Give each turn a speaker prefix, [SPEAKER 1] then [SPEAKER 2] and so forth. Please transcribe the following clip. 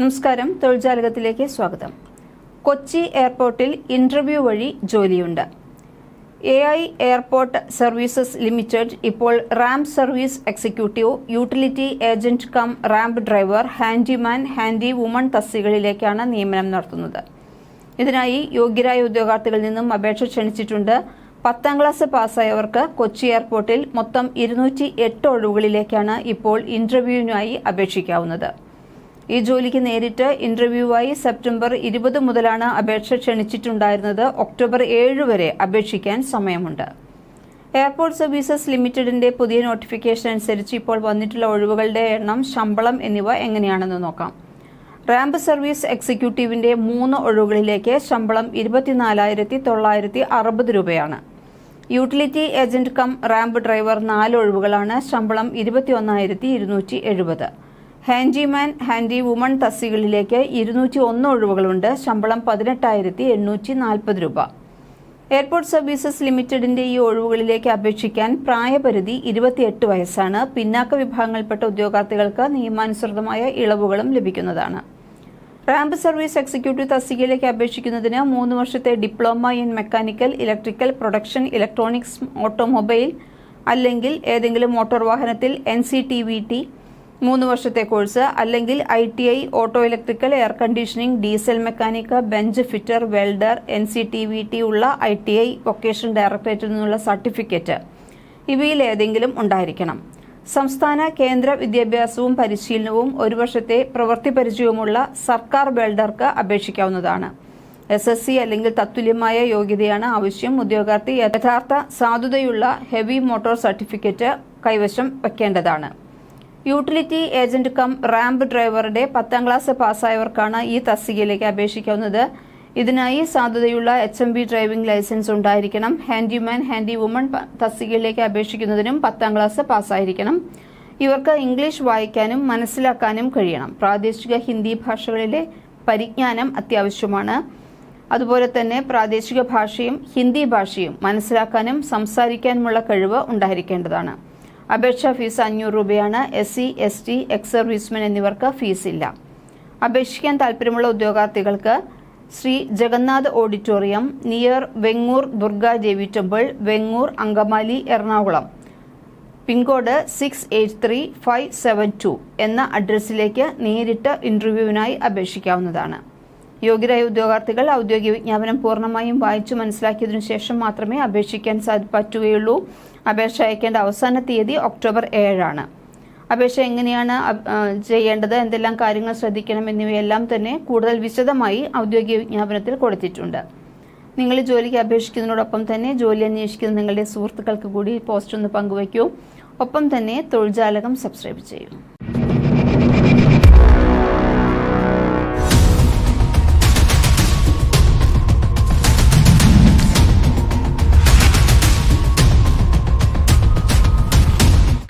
[SPEAKER 1] നമസ്കാരം. തൊഴിൽജാലകത്തിലേക്ക് സ്വാഗതം. കൊച്ചി എയർപോർട്ടിൽ ഇന്റർവ്യൂ വഴി ജോലിയുണ്ട്. A I airport services limited ഇപ്പോൾ ramp service executive utility agent cum ramp driver handyman handy woman തസ്തികളിലേക്കാണ് നിയമനം നടത്തുന്നത്. ഇതിനായി യോഗ്യരായ ഉദ്യോഗാർത്ഥികളിൽ നിന്നും അപേക്ഷ ക്ഷണിച്ചിട്ടുണ്ട്. പത്താം ക്ലാസ് പാസ്സായവർക്ക് കൊച്ചി എയർപോർട്ടിൽ മൊത്തം ഇരുന്നൂറ്റി എട്ട് ഒഴിവുകളിലേക്കാണ് ഇപ്പോൾ ഇന്റർവ്യൂവിനായി അപേക്ഷിക്കാവുന്നത്. ഈ ജോലിക്ക് നേരിട്ട് ഇന്റർവ്യൂവായി സെപ്റ്റംബർ ഇരുപത് മുതലാണ് അപേക്ഷ ക്ഷണിച്ചിട്ടുണ്ടായിരുന്നത്. ഒക്ടോബർ ഏഴ് വരെ അപേക്ഷിക്കാൻ സമയമുണ്ട്. എയർപോർട്ട് സർവീസസ് ലിമിറ്റഡിന്റെ പുതിയ നോട്ടിഫിക്കേഷൻ അനുസരിച്ച് ഇപ്പോൾ വന്നിട്ടുള്ള ഒഴിവുകളുടെ എണ്ണം ശമ്പളം എന്നിവ എങ്ങനെയാണെന്ന് നോക്കാം. റാമ്പ് സർവീസ് എക്സിക്യൂട്ടീവിന്റെ മൂന്ന് ഒഴിവുകളിലേക്ക് ശമ്പളം ഇരുപത്തിനാലായിരത്തി തൊള്ളായിരത്തി അറുപത് രൂപയാണ്. Utility agent cum ramp driver നാല് ഒഴിവുകളാണ്. ശമ്പളം ഇരുപത്തിയൊന്നായിരത്തി ഇരുന്നൂറ്റി എഴുപത് ഹാൻഡിമാൻ ഹാൻഡി വുമൺ തസ്തികളിലേക്ക് ഇരുന്നൂറ്റി ഒന്ന് ഒഴിവുകളുണ്ട്. ശമ്പളം പതിനെട്ടായിരത്തി എണ്ണൂറ്റി നാൽപ്പത് രൂപ. എയർപോർട്ട് സർവീസസ് ലിമിറ്റഡിന്റെ ഈ ഒഴിവുകളിലേക്ക് അപേക്ഷിക്കാൻ പ്രായപരിധി ഇരുപത്തിയെട്ട് വയസ്സാണ്. പിന്നാക്ക വിഭാഗങ്ങളിൽപ്പെട്ട ഉദ്യോഗാർത്ഥികൾക്ക് നിയമാനുസൃതമായ ഇളവുകളും ലഭിക്കുന്നതാണ്. റാമ്പ് സർവീസ് എക്സിക്യൂട്ടീവ് തസ്തികയിലേക്ക് അപേക്ഷിക്കുന്നതിന് മൂന്ന് വർഷത്തെ diploma in mechanical electrical production electronics automobile അല്ലെങ്കിൽ ഏതെങ്കിലും മോട്ടോർ വാഹനത്തിൽ N C T V T മൂന്ന് വർഷത്തെ കോഴ്സ് അല്ലെങ്കിൽ I T I auto electrical air conditioning diesel mechanic bench fitter welder N C T V T ഉള്ള I T I vocation ഡയറക്ടറേറ്റിൽ നിന്നുള്ള certificate. ഇവയിൽ ഏതെങ്കിലും ഉണ്ടായിരിക്കണം. സംസ്ഥാന കേന്ദ്ര വിദ്യാഭ്യാസവും പരിശീലനവും ഒരു വർഷത്തെ പ്രവൃത്തി പരിചയവുമുള്ള സർക്കാർ വെൽഡർക്ക് അപേക്ഷിക്കാവുന്നതാണ്. എസ് എസ് സി അല്ലെങ്കിൽ തത്തുല്യമായ യോഗ്യതയാണ് ആവശ്യം. ഉദ്യോഗാർത്ഥി യഥാർത്ഥ സാധുതയുള്ള ഹെവി മോട്ടോർ സർട്ടിഫിക്കറ്റ് കൈവശം വയ്ക്കേണ്ടതാണ്. യൂട്ടിലിറ്റി ഏജന്റ് കം റാമ്പ് ഡ്രൈവറുടെ പത്താം ക്ലാസ് പാസ്സായവർക്കാണ് ഈ തസ്തികയിലേക്ക് അപേക്ഷിക്കാവുന്നത്. ഇതിനായി സാധ്യതയുള്ള H M B driving licence ഉണ്ടായിരിക്കണം. ഹാൻഡിമാൻ ഹാൻഡി വുമൺ തസ്തികയിലേക്ക് അപേക്ഷിക്കുന്നതിനും പത്താം ക്ലാസ് പാസ്സായിരിക്കണം. ഇവർക്ക് ഇംഗ്ലീഷ് വായിക്കാനും മനസ്സിലാക്കാനും കഴിയണം. പ്രാദേശിക ഹിന്ദി ഭാഷകളിലെ പരിജ്ഞാനം അത്യാവശ്യമാണ്. അതുപോലെ തന്നെ പ്രാദേശിക ഭാഷയും ഹിന്ദി ഭാഷയും മനസ്സിലാക്കാനും സംസാരിക്കാനുമുള്ള കഴിവ് ഉണ്ടായിരിക്കേണ്ടതാണ്. അപേക്ഷാ ഫീസ് അഞ്ഞൂറ് രൂപയാണ് S C S T ex servicemen എന്നിവർക്ക് ഫീസില്ല. അപേക്ഷിക്കാൻ താല്പര്യമുള്ള ഉദ്യോഗാർത്ഥികൾക്ക് Shri Jagannath auditorium near Vengoor Durga Devi temple Vengoor Angamaly Ernakulam. Pin code six eight three five seven two എന്ന അഡ്രസ്സിലേക്ക് നേരിട്ട് ഇന്റർവ്യൂവിനായി അപേക്ഷിക്കാവുന്നതാണ്. യോഗ്യരായ ഉദ്യോഗാർത്ഥികൾ ഔദ്യോഗിക വിജ്ഞാപനം പൂർണമായും വായിച്ചു മനസ്സിലാക്കിയതിനു ശേഷം മാത്രമേ അപേക്ഷിക്കാൻ പറ്റുകയുള്ളൂ അപേക്ഷ അയക്കേണ്ട അവസാന തീയതി ഒക്ടോബർ ഏഴാണ്. അപേക്ഷ എങ്ങനെയാണ് ചെയ്യേണ്ടത് എന്തെല്ലാം കാര്യങ്ങൾ ശ്രദ്ധിക്കണം എന്നിവയെല്ലാം തന്നെ കൂടുതൽ വിശദമായി ഔദ്യോഗിക വിജ്ഞാപനത്തിൽ കൊടുത്തിട്ടുണ്ട്. നിങ്ങൾ ജോലിക്ക് അപേക്ഷിക്കുന്നതിനോടൊപ്പം തന്നെ ജോലി അന്വേഷിക്കുന്ന നിങ്ങളുടെ സുഹൃത്തുക്കൾക്ക് കൂടി പോസ്റ്റ് ഒന്ന് പങ്കുവയ്ക്കൂ. ഒപ്പം തന്നെ തൊഴിൽ ജാലകം സബ്സ്ക്രൈബ് ചെയ്യൂ.